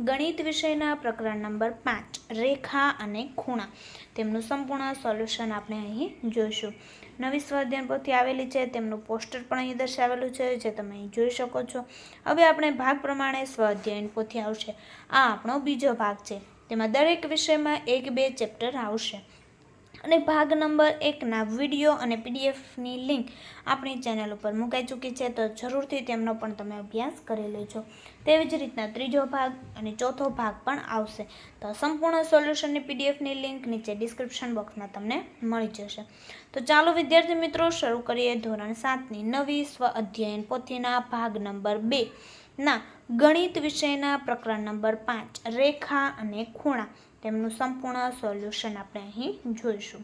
ગણિત વિષયના પ્રકરણ નંબર પાંચ, રેખા અને ખૂણા. તેમનું સંપૂર્ણ સોલ્યુશન આપણે અહીં જોઈશું. નવી સ્વાધ્યાયન પોથી આવેલી છે, તેમનું પોસ્ટર પણ અહીં દર્શાવેલું છે, જે તમે અહીં જોઈ શકો છો. હવે આપણે ભાગ પ્રમાણે સ્વાધ્યાયન પોથી આવશે. આ આપણો બીજો ભાગ છે. તેમાં દરેક વિષયમાં એક બે ચેપ્ટર આવશે. અને ભાગ નંબર એકના વીડિયો અને પીડીએફની લિંક આપણી ચેનલ ઉપર મુકાઈ ચૂકી છે, તો જરૂરથી તેમનો પણ તમે અભ્યાસ કરી લેજો. તેવી જ રીતના ત્રીજો ભાગ અને ચોથો ભાગ પણ આવશે. તો સંપૂર્ણ સોલ્યુશનની પીડીએફની લિંક નીચે ડિસ્ક્રિપ્શન બોક્સમાં તમને મળી જશે. તો ચાલો વિદ્યાર્થી મિત્રો, શરૂ કરીએ ધોરણ સાતની નવી સ્વ અધ્યયન પોથીના ભાગ નંબર બે ના ગણિત વિષયના પ્રકરણ નંબર પાંચ, રેખા અને ખૂણા. તેમનું સંપૂર્ણ સોલ્યુશન આપણે અહીં જોઈશું.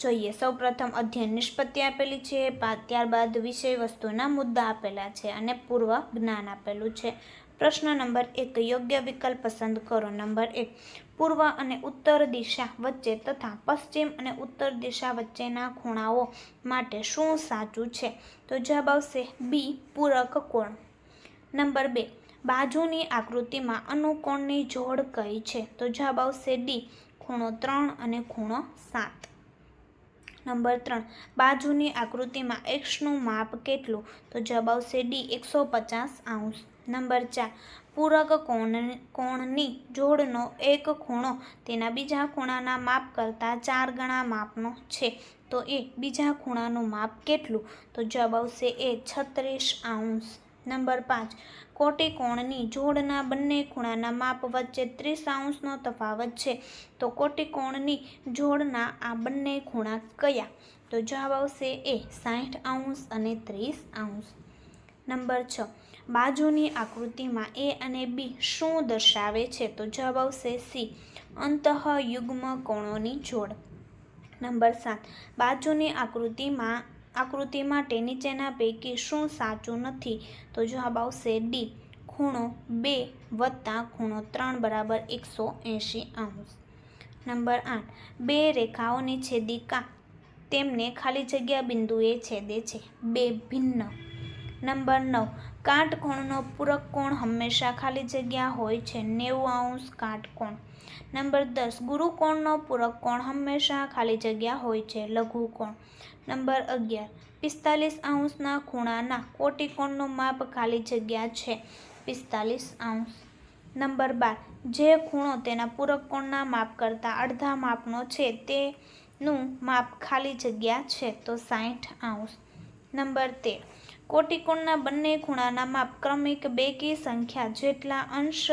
જોઈએ, સૌપ્રથમ અધ્યયન નિષ્પત્તિ આપેલી છે ત્યારબાદ વિષય વસ્તુના મુદ્દા આપેલા છે અને પૂર્વ જ્ઞાન આપેલું છે. પ્રશ્ન નંબર એક, યોગ્ય વિકલ્પ પસંદ કરો. નંબર એક, પૂર્વ અને ઉત્તર દિશા વચ્ચે તથા પશ્ચિમ અને ઉત્તર દિશા વચ્ચેના ખૂણાઓ માટે શું સાચું છે? તો જવાબ આવશે બી, પૂરક કોણ? નંબર બે, બાજુની આકૃતિમાં અનુકોણની જોડ કઈ છે? તો જવાબ આવશે ડી, ખૂણો ત્રણ અને ખૂણો સાત. નંબર ત્રણ, બાજુની આકૃતિમાં એક્સનું માપ કેટલું? તો જવાબ આવશે ડી, એકસો પચાસ અંશ નંબર ચાર, પૂરક કોણ, કોણની જોડનો એક ખૂણો તેના બીજા ખૂણાના માપ કરતાં ચાર ગણા માપનો છે. તો એ બીજા ખૂણાનું માપ કેટલું? તો જવાબ આવશે એ છત્રીસ અંશ નંબર પાંચ. કોટિકોણની જોડના બંને ખૂણાના માપ વચ્ચે ત્રીસ અંશનો તફાવત છે. તો કોટિકોણની જોડના આ બંને ખૂણા કયા? તો જવાબ આવશે એ સાઠ અંશ અને ત્રીસ અંશ. નંબર છ. બાજુની આકૃતિમાં એ અને બી શું દર્શાવે છે? તો જવાબ આવશે સી. અંતઃયુગ્મ કોણોની જોડ. નંબર સાત. બાજુની આકૃતિમાં આકૃતિ માટે નીચેના પૈકી શું સાચું નથી? તો જવાબ આવશે ડી, ખૂણો બે વત્તા ખૂણો ત્રણ બરાબર એકસો એંશી અંશ નંબર આઠ, બે રેખાઓની છેદિકા તેમને ખાલી જગ્યા બિંદુએ છેદે છે. બે ભિન્ન. નંબર નવ કાટકોણનો પૂરક કોણ હંમેશા ખાલી જગ્યા હોય છે? નેવું અંશ કાટકોણ. નંબર દસ ગુરુકોણનો પૂરક કોણ હંમેશા ખાલી જગ્યા હોય છે? લઘુકોણ નંબર અગિયાર, પિસ્તાલીસ અંશના ખૂણાના કોટિકોણનું માપ ખાલી જગ્યા છે? પિસ્તાલીસ અંશ. નંબર બાર, જે ખૂણો તેના પૂરક કોણના માપ કરતાં અડધા માપનો છે, તેનું માપ ખાલી જગ્યા છે, તો સાઠ અંશ. નંબર તેર કોટિકોણના બંને ખૂણાના માપ ક્રમિક બે કે સંખ્યા જેટલા અંશ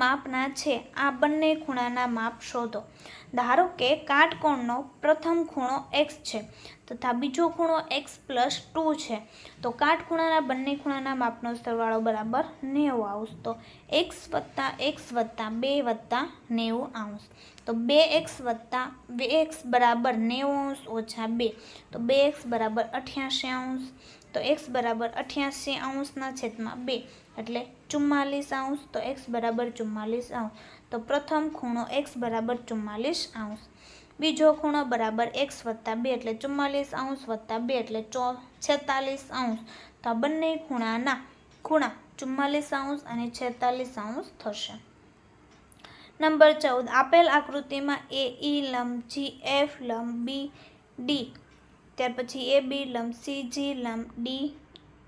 માપના છે, આ બંને ખૂણાના માપ શોધો. ધારો કે કાટકોણનો પ્રથમ ખૂણો એક્સ છે તથા બીજો ખૂણો એક્સ પ્લસ ટુ છે. તો કાટખૂણાના બંને ખૂણાના માપનો સરવાળો બરાબર નેવું અંશ તો એક્સ વત્તા એક્સ વત્તા બે વત્તા નેવું અંશ તો બે એક્સ વત્તા બે એક્સ બરાબર નેવું અંશ ઓછા બે. તો બે એક્સ બરાબર અઠ્યાસી અંશ. તો એક્સ બરાબર અઠ્યાસી અંશના છેદમાં બે એટલે ચુમ્માલીસ અંશ તો એક્સ બરાબર ચુમ્માલીસ અંશ. તો પ્રથમ ખૂણો એક્સ બરાબર ચુમ્માલીસ અંશ. બીજો ખૂણો બરાબર એક્સ વત્તા બે એટલે ચુમ્માલીસ અંશ વત્તા બે એટલે ચો છેતાલીસ અંશ. તો આ બંને ખૂણાના ખૂણા ચુમ્માલીસ અંશ અને છેતાલીસ અંશ થશે. નંબર ચૌદ. આપેલ આકૃતિમાં એ ઈ લંબ જી એફ લંબ બી ડી ત્યાર પછી એ, બી લંબ સી, જી લંબ ડી,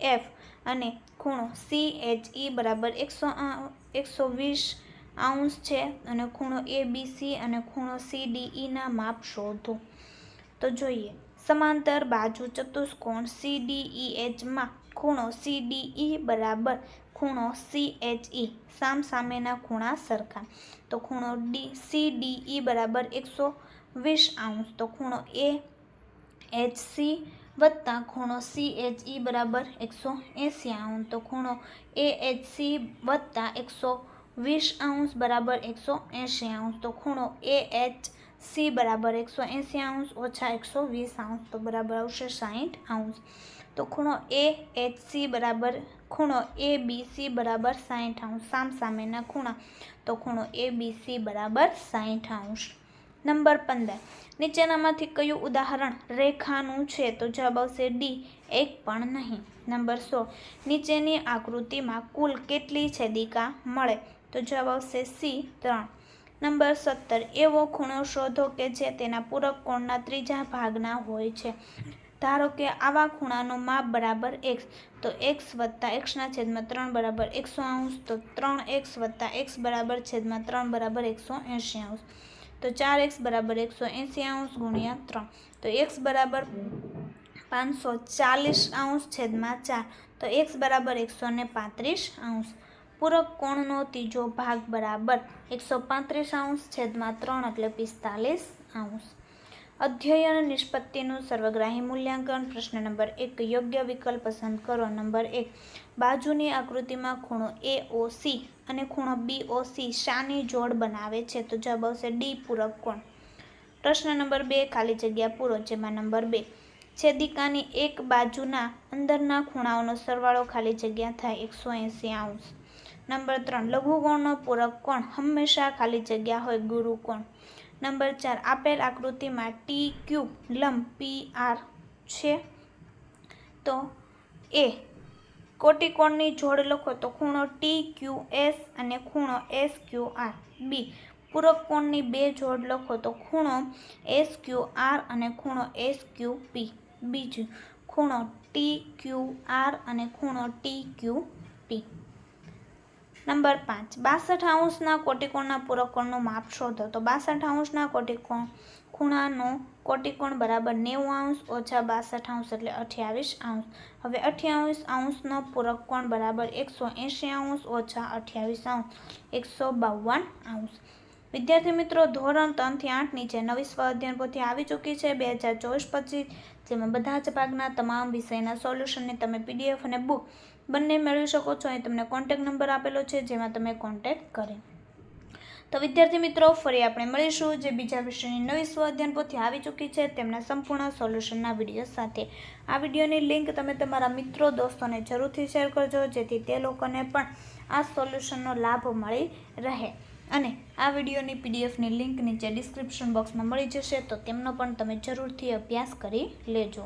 એફ અને ખૂણો સી એચ ઈ બરાબર એકસો એકસો વીસ આઉન્સ છે અને ખૂણો એ બી સી અને ખૂણો સી ડી ઈના માપ શોધો. તો જોઈએ, સમાંતર બાજુ ચતુષ્કોણ સી ડી ઈ એચમાં ખૂણો સી ડી ઈ બરાબર ખૂણો સી એચ ઈ સામ સામેના ખૂણા સરખા. તો ખૂણો ડી સી ડી ઈ બરાબર એકસો વીસ આઉન્સ. તો ખૂણો એ એચ સી વત્તા ખૂણો સી એચ ઈ બરાબર એકસો એંસી આઉન્સ તો ખૂણો એ એચ સી વત્તા એકસો વીસ અંશ બરાબર એકસો એંશી આઉન્સ તો ખૂણો એ એચ સી બરાબર એકસો એંસી આઉન્સ ઓછા એકસો વીસ આઉન્સ તો બરાબર આવશે સાહીઠ આઉન્સ તો ખૂણો એ એચ સી બરાબર ખૂણો એ બી સી બરાબર સાહીઠ આઉન્સ સામ સામેના ખૂણા. તો ખૂણો એ બી સી બરાબર સાહીઠ અંશ. નંબર પંદર. નીચેનામાંથી કયું ઉદાહરણ રેખાનું છે તો જવાબ આવશે ડી, એક પણ નહીં. નંબર સો. નીચેની આકૃતિમાં કુલ કેટલી છેદિકા મળે? તો જવાબ આવશે સી, ત્રણ. નંબર સત્તર. એવો ખૂણો શોધો કે જે તેના પૂરક કોણના ત્રીજા ભાગના હોય છે. ધારો કે આવા ખૂણાનું માપ બરાબર એક્સ તો એક્સ વત્તા એક્સના છેદમાં ત્રણ બરાબર એકસો અંશ તો ત્રણ એક્સ વત્તા એક્સ બરાબર છેદમાં ત્રણ બરાબર એકસો એંશી અંશ તો ચાર એક્સ બરાબર એકસો એંસી અંશ ગુણ્યા ત્રણ. તો એક્સ બરાબર પાંચસો ચાલીસ અંશ છેદમાં ચાર. તો એક્સ બરાબર એકસો ને પાંત્રીસ અંશ પૂરક કોણનો ત્રીજો ભાગ બરાબર એકસો પાંત્રીસ અંશ છેદમાં ત્રણ એટલે પિસ્તાલીસ અંશ અધ્યયન નિષ્પત્તિનું સર્વગ્રાહી મૂલ્યાંકન, પ્રશ્ન નંબર એક, યોગ્ય વિકલ્પ પસંદ કરો. નંબર એક, બાજુની આકૃતિમાં ખૂણો એ ઓ સી અને ખૂણો બી ઓ સી શાની જોડ બનાવે છે? તો જવાબ આવશે ડી પૂરક કોણ? પ્રશ્ન નંબર બે, ખાલી જગ્યા પૂરો, જેમાં નંબર બે, છેદિકાની એક બાજુના અંદરના ખૂણાઓનો સરવાળો ખાલી જગ્યા થાય એકસો એંસી આઉન્સ. નંબર ત્રણ લઘુકોણનો પૂરક કોણ? હંમેશા ખાલી જગ્યા હોય ગુરુ કોણ? નંબર ચાર, આપેલ આકૃતિમાં ટી ક્યુ લંબ પી આર છે. તો એ કોટિકોણની જોડ લખો તો ખૂણો ટી ક્યુ એસ અને ખૂણો એસ ક્યુ આર બી પૂરક કોણની બે જોડ લખો તો ખૂણો એસ ક્યુ આર અને ખૂણો એસ ક્યુ પી બીજું, ખૂણો ટી ક્યુ આર અને ખૂણો ટી ક્યુ પી નંબર પાંચ, બાસઠ અંશના કોટિકોણના પૂરકોણનું માપ શોધો. તો બાસઠ અંશના કોટિકોણ ખૂણાનો કોટિકોણ બરાબર નેવું અંશ ઓછા બાસઠ અંશ એટલે અઠ્યાવીસ અંશ. હવે અઠ્યાવીસ અંશનો પૂરક કોણ બરાબર એકસો એંશી અંશ ઓછા અઠ્યાવીસ અંશ, એકસો બાવન અંશ. વિદ્યાર્થી મિત્રો, ધોરણ ત્રણથી આઠ નીચે નવી સ્વ અધ્યયન પોથી આવી ચૂકી છે. બે હજાર ચોવીસ પચીસ જેમાં બધા જ ભાગના તમામ વિષયના સોલ્યુશનને તમે પીડીએફ અને બુક બંને મેળવી શકો છો. અહીં તમને કોન્ટેક નંબર આપેલો છે, જેમાં તમે કોન્ટેક કરી. તો વિદ્યાર્થી મિત્રો, ફરી આપણે મળીશું જે બીજા વિષયની નવી સ્વાધ્યાન પોથી આવી ચૂકી છે તેમના સંપૂર્ણ સોલ્યુશનના વીડિયો સાથે. આ વિડીયોની લિંક તમે તમારા મિત્રો, દોસ્તોને જરૂરથી શેર કરજો, જેથી તે લોકોને પણ આ સોલ્યુશનનો લાભ મળી રહે. અને આ વિડીયોની પીડીએફની લિંક નીચે ડિસ્ક્રિપ્શન બોક્સમાં મળી જશે, તો તેમનો પણ તમે જરૂરથી અભ્યાસ કરી લેજો.